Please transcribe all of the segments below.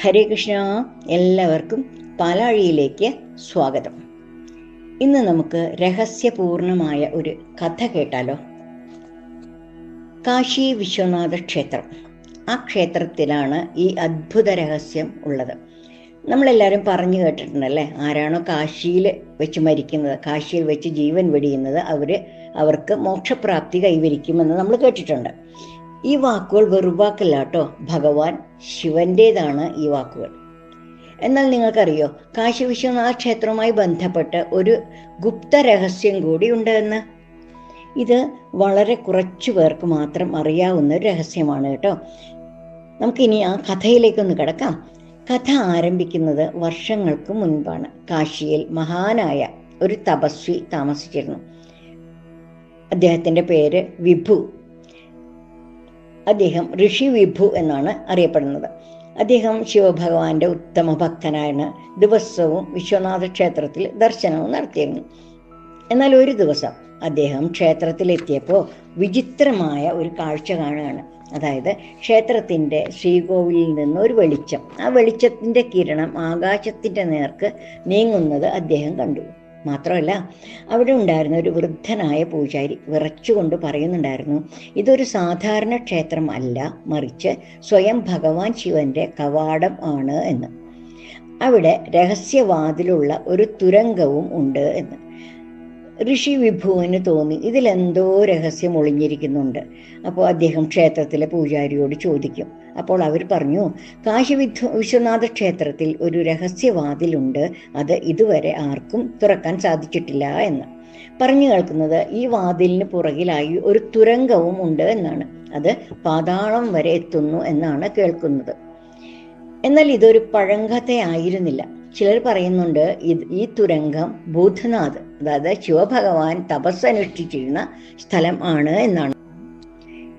ഹരേ കൃഷ്ണ എല്ലാവർക്കും പാലാഴിയിലേക്ക് സ്വാഗതം. ഇന്ന് നമുക്ക് രഹസ്യപൂർണമായ ഒരു കഥ കേട്ടാലോ? കാശി വിശ്വനാഥ ക്ഷേത്രം. ആ ക്ഷേത്രത്തിലാണ് ഈ അത്ഭുത രഹസ്യം ഉള്ളത്. നമ്മളെല്ലാവരും പറഞ്ഞു കേട്ടിട്ടുണ്ടല്ലേ? ആരാണോ കാശിയിൽ വെച്ച് മരിക്കുന്നത് കാശിയിൽ വെച്ച് ജീവൻ വെടിയുന്നത് അവർ അവർക്ക് മോക്ഷപ്രാപ്തി കൈവരിക്കുമെന്ന് നമ്മൾ കേട്ടിട്ടുണ്ട്. ഈ വാക്കുകൾ വെറുവാക്കല്ല കേട്ടോ ഭഗവാൻ ശിവന്റേതാണ് ഈ വാക്കുകൾ. എന്നാൽ നിങ്ങൾക്കറിയോ കാശി വിശ്വനാഥ ക്ഷേത്രവുമായി ബന്ധപ്പെട്ട് ഒരു ഗുപ്ത രഹസ്യം കൂടി ഉണ്ട് എന്ന്. ഇത് വളരെ കുറച്ചു പേർക്ക് മാത്രം അറിയാവുന്ന ഒരു രഹസ്യമാണ് കേട്ടോ. നമുക്കിനി ആ കഥയിലേക്കൊന്ന് കിടക്കാം. കഥ ആരംഭിക്കുന്നത് വർഷങ്ങൾക്ക് മുൻപാണ്. കാശിയിൽ മഹാനായ ഒരു തപസ്വി താമസിച്ചിരുന്നു. അദ്ദേഹത്തിന്റെ പേര് വിഭു. അദ്ദേഹം ഋഷി വിഭു എന്നാണ് അറിയപ്പെടുന്നത്. അദ്ദേഹം ശിവഭഗവാന്റെ ഉത്തമ ഭക്തനായാണ്. ദിവസവും വിശ്വനാഥ ക്ഷേത്രത്തിൽ ദർശനവും നടത്തിയിരുന്നു. എന്നാൽ ഒരു ദിവസം അദ്ദേഹം ക്ഷേത്രത്തിലെത്തിയപ്പോൾ വിചിത്രമായ ഒരു കാഴ്ച കാണുകയാണ്. അതായത് ക്ഷേത്രത്തിന്റെ ശ്രീകോവിലിൽ നിന്ന് ഒരു വെളിച്ചം. ആ വെളിച്ചത്തിന്റെ കിരണം ആകാശത്തിന്റെ നേർക്ക് നീങ്ങുന്നത് അദ്ദേഹം കണ്ടു. മാത്രമല്ല അവിടെ ഉണ്ടായിരുന്ന ഒരു വൃദ്ധനായ പൂജാരി വിറച്ചുകൊണ്ട് പറയുന്നുണ്ടായിരുന്നു ഇതൊരു സാധാരണ ക്ഷേത്രം അല്ല മറിച്ച് സ്വയം ഭഗവാൻ ശിവന്റെ കവാടം ആണ് എന്ന്. അവിടെ രഹസ്യവാതിലുള്ള ഒരു തുരങ്കവും ഉണ്ട് എന്ന്. ഋഷി വിഭുവിന് തോന്നി. ഇതിലെന്തോ രഹസ്യം ഒളിഞ്ഞിരിക്കുന്നുണ്ട്. അപ്പോൾ അദ്ദേഹം ക്ഷേത്രത്തിലെ പൂജാരിയോട് ചോദിക്കും. അപ്പോൾ അവർ പറഞ്ഞു കാശി വിശ്വനാഥ ക്ഷേത്രത്തിൽ ഒരു രഹസ്യവാതിലുണ്ട്. അത് ഇതുവരെ ആർക്കും തുറക്കാൻ സാധിച്ചിട്ടില്ല എന്ന്. പറഞ്ഞു കേൾക്കുന്നത് ഈ വാതിലിന് പുറകിലായി ഒരു തുരങ്കവും ഉണ്ട് എന്നാണ്. അത് പാതാളം വരെ എത്തുന്നു എന്നാണ് കേൾക്കുന്നത്. എന്നാൽ ഇതൊരു പഴങ്കഥയായിരുന്നില്ല. ചിലർ പറയുന്നുണ്ട് ഇത് ഈ തുരങ്കം ബൂധനാഥ് അതായത് ശിവഭഗവാൻ തപസ്സനുഷ്ഠിച്ചിരുന്ന സ്ഥലം ആണ് എന്നാണ്.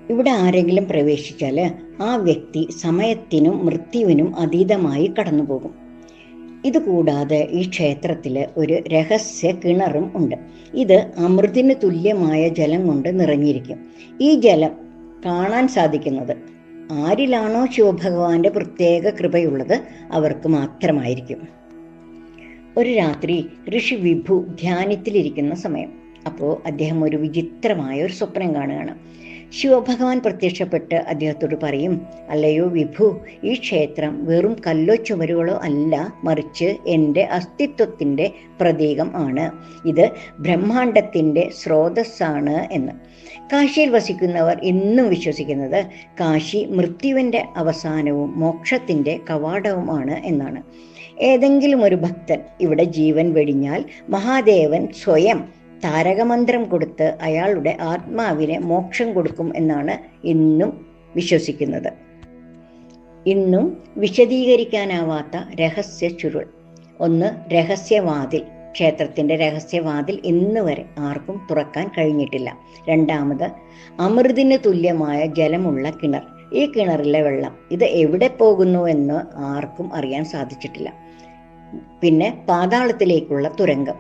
ഇവിടെ ആരെങ്കിലും പ്രവേശിച്ചാൽ ആ വ്യക്തി സമയത്തിനും മൃത്യുവിനും അതീതമായി കടന്നുപോകും. ഇതുകൂടാതെ ഈ ക്ഷേത്രത്തിൽ ഒരു രഹസ്യ കിണറും ഉണ്ട്. ഇത് അമൃതിന് തുല്യമായ ജലം കൊണ്ട് നിറഞ്ഞിരിക്കും. ഈ ജലം കാണാൻ സാധിക്കുന്നത് ആരിലാണോ ശിവഭഗവാന്റെ പ്രത്യേക കൃപയുള്ളത് അവർക്ക് മാത്രമായിരിക്കും. ഒരു രാത്രി ഋഷി വിഭു ധ്യാനത്തിലിരിക്കുന്ന സമയം. അപ്പോൾ അദ്ദേഹം ഒരു വിചിത്രമായ ഒരു സ്വപ്നം കാണുകയാണ്. ശിവഭഗവാൻ പ്രത്യക്ഷപ്പെട്ട് അദ്ദേഹത്തോട് പറയും അല്ലയോ വിഭു ഈ ക്ഷേത്രം വെറും കല്ലോ ചുമരുകളോ അല്ല മറിച്ച് എന്റെ അസ്തിത്വത്തിന്റെ പ്രതീകം ആണ്. ഇത് ബ്രഹ്മാണ്ടത്തിന്റെ സ്രോതസ്സാണ് എന്ന്. കാശിയിൽ വസിക്കുന്നവർ ഇന്നും വിശ്വസിക്കുന്നത് കാശി മൃത്യുവിന്റെ അവസാനവും മോക്ഷത്തിന്റെ കവാടവുമാണ് എന്നാണ്. ഏതെങ്കിലും ഒരു ഭക്തൻ ഇവിടെ ജീവൻ വെടിഞ്ഞാൽ മഹാദേവൻ സ്വയം താരകമന്ത്രം കൊടുത്ത് അയാളുടെ ആത്മാവിനെ മോക്ഷം കൊടുക്കും എന്നാണ് ഇന്നും വിശ്വസിക്കുന്നത്. ഇന്നും വിശദീകരിക്കാനാവാത്ത രഹസ്യ ചുരുൾ. ഒന്ന് രഹസ്യവാതിൽ. ക്ഷേത്രത്തിന്റെ രഹസ്യവാതിൽ ഇന്ന് വരെ ആർക്കും തുറക്കാൻ കഴിഞ്ഞിട്ടില്ല. രണ്ടാമത് അമൃതിന് തുല്യമായ ജലമുള്ള കിണർ. ഈ കിണറിലെ വെള്ളം ഇത് എവിടെ പോകുന്നു എന്ന് ആർക്കും അറിയാൻ സാധിച്ചിട്ടില്ല. പിന്നെ പാതാളത്തിലേക്കുള്ള തുരങ്കം.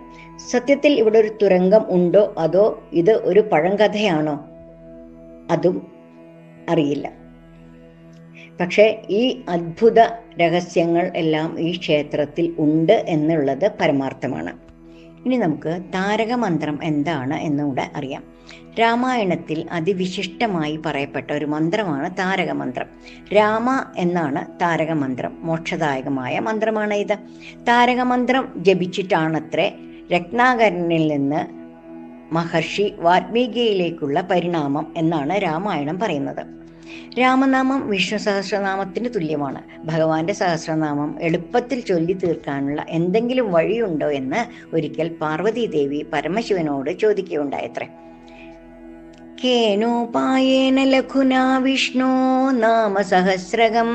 സത്യത്തിൽ ഇവിടെ ഒരു തുരങ്കം ഉണ്ടോ? അതോ ഇത് ഒരു പഴങ്കഥയാണോ? അതും അറിയില്ല. പക്ഷേ ഈ അത്ഭുത രഹസ്യങ്ങൾ എല്ലാം ഈ ക്ഷേത്രത്തിൽ ഉണ്ട് എന്നുള്ളത് പരമാർത്ഥമാണ്. ഇനി നമുക്ക് താരകമന്ത്രം എന്താണ് എന്നുകൂടെ അറിയാം. രാമായണത്തിൽ അതിവിശിഷ്ടമായി പറയപ്പെട്ട ഒരു മന്ത്രമാണ് താരകമന്ത്രം. രാമ എന്നാണ് താരകമന്ത്രം. മോക്ഷദായകമായ മന്ത്രമാണ് ഇത്. താരകമന്ത്രം ജപിച്ചിട്ടാണത്രേ രത്നാകരനിൽ നിന്ന് മഹർഷി വാൽമീകിയിലേക്കുള്ള പരിണാമം എന്നാണ് രാമായണം പറയുന്നത്. രാമനാമം വിഷ്ണു സഹസ്രനാമത്തിന് തുല്യമാണ്. ഭഗവാന്റെ സഹസ്രനാമം എളുപ്പത്തിൽ ചൊല്ലി തീർക്കാനുള്ള എന്തെങ്കിലും വഴിയുണ്ടോ എന്ന് ഒരിക്കൽ പാർവതീദേവി പരമശിവനോട് ചോദിക്കുകയുണ്ടായത്രേ. കേനോപായേന ലഘുനാ വിഷ്ണോ നാമ സഹസ്രകം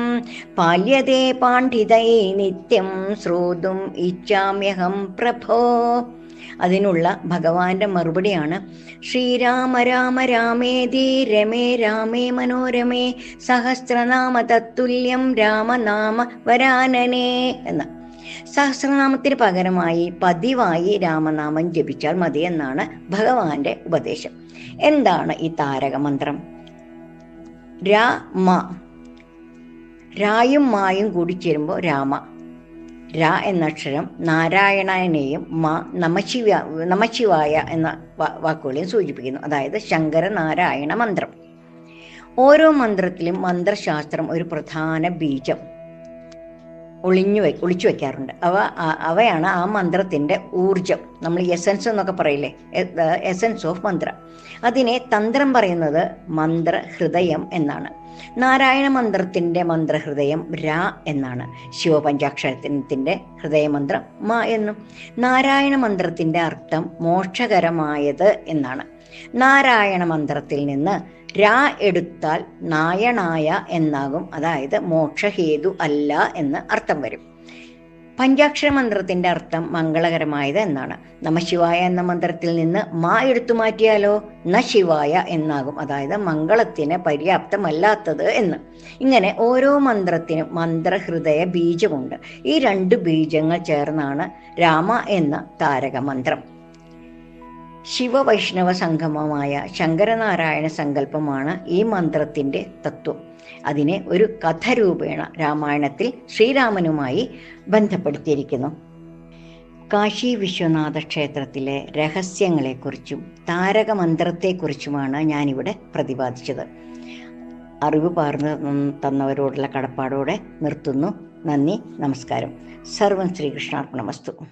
പാല്യതേ പാണ്ഡിതൈ നിത്യം ശ്രോതും ഇച്ഛാമ്യഹം പ്രഭോ അതിനുള്ള ഭഗവാന്റെ മറുപടിയാണ് ശ്രീരാമ രാമ രാമേതി രമേ രാമേ മനോരമേ സഹസ്രനാമ തത്തുല്യം രാമനാമ വരാനനേ എന്ന്. സഹസ്രനാമത്തിന് പകരമായി പതിവായി രാമനാമം ജപിച്ചാൽ മതി എന്നാണ് ഭഗവാന്റെ ഉപദേശം. എന്താണ് ഈ താരക മന്ത്രം? രാമ രായും മായും കൂടി ചേരുമ്പോൾ രാമ. രാ എന്ന അക്ഷരം നാരായണനെയും മ നമശിവ നമശിവായ എന്ന വാക്കുകളെയും സൂചിപ്പിക്കുന്നു. അതായത് ശങ്കര നാരായണ മന്ത്രം. ഓരോ മന്ത്രത്തിലും മന്ത്രശാസ്ത്രം ഒരു പ്രധാന ബീജം. ഒളിഞ്ഞു വെ ഒളിച്ചു വെക്കാറുണ്ട്. അവ അവയാണ് ആ മന്ത്രത്തിന്റെ ഊർജം നമ്മൾ എസൻസ് എന്നൊക്കെ പറയില്ലേ? എസൻസ് ഓഫ് മന്ത്ര അതിനെ തന്ത്രം പറയുന്നത് മന്ത്ര ഹൃദയം എന്നാണ്. നാരായണ മന്ത്രത്തിന്റെ മന്ത്രഹൃദയം രാ എന്നാണ്. ശിവപഞ്ചാക്ഷരത്തിന്റെ ഹൃദയമന്ത്രം മ എന്നും. നാരായണ മന്ത്രത്തിന്റെ അർത്ഥം മോക്ഷകരമായത് എന്നാണ്. നാരായണ മന്ത്രത്തിൽ നിന്ന് രാ എടുത്താൽ നായണായ എന്നാകും. അതായത് മോക്ഷഹേതു അല്ല എന്ന് അർത്ഥം വരും. പഞ്ചാക്ഷര മന്ത്രത്തിന്റെ അർത്ഥം മംഗളകരമായത് എന്നാണ്. നമ ശിവായ എന്ന മന്ത്രത്തിൽ നിന്ന് മാ എടുത്തു മാറ്റിയാലോ? ന ശിവായ എന്നാകും. അതായത് മംഗളത്തിന് പര്യാപ്തമല്ലാത്തത് എന്ന്. ഇങ്ങനെ ഓരോ മന്ത്രത്തിനും മന്ത്രഹൃദയ ബീജമുണ്ട്. ഈ രണ്ട് ബീജങ്ങൾ ചേർന്നാണ് രാമ എന്ന താരക മന്ത്രം ശിവവൈഷ്ണവ സംഗമമായ ശങ്കരനാരായണ സങ്കല്പമാണ് ഈ മന്ത്രത്തിന്റെ തത്വം. അതിനെ ഒരു കഥരൂപേണ രാമായണത്തിൽ ശ്രീരാമനുമായി ബന്ധപ്പെടുത്തിയിരിക്കുന്നു. കാശി വിശ്വനാഥ ക്ഷേത്രത്തിലെ രഹസ്യങ്ങളെക്കുറിച്ചും താരകമന്ത്രത്തെക്കുറിച്ചുമാണ് ഞാനിവിടെ പ്രതിപാദിച്ചത്. അറിവ് പാർന്ന് തന്നവരോടുള്ള കടപ്പാടോടെ നിർത്തുന്നു. നന്ദി നമസ്കാരം. സർവം ശ്രീകൃഷ്ണാർപ്പണമസ്തു.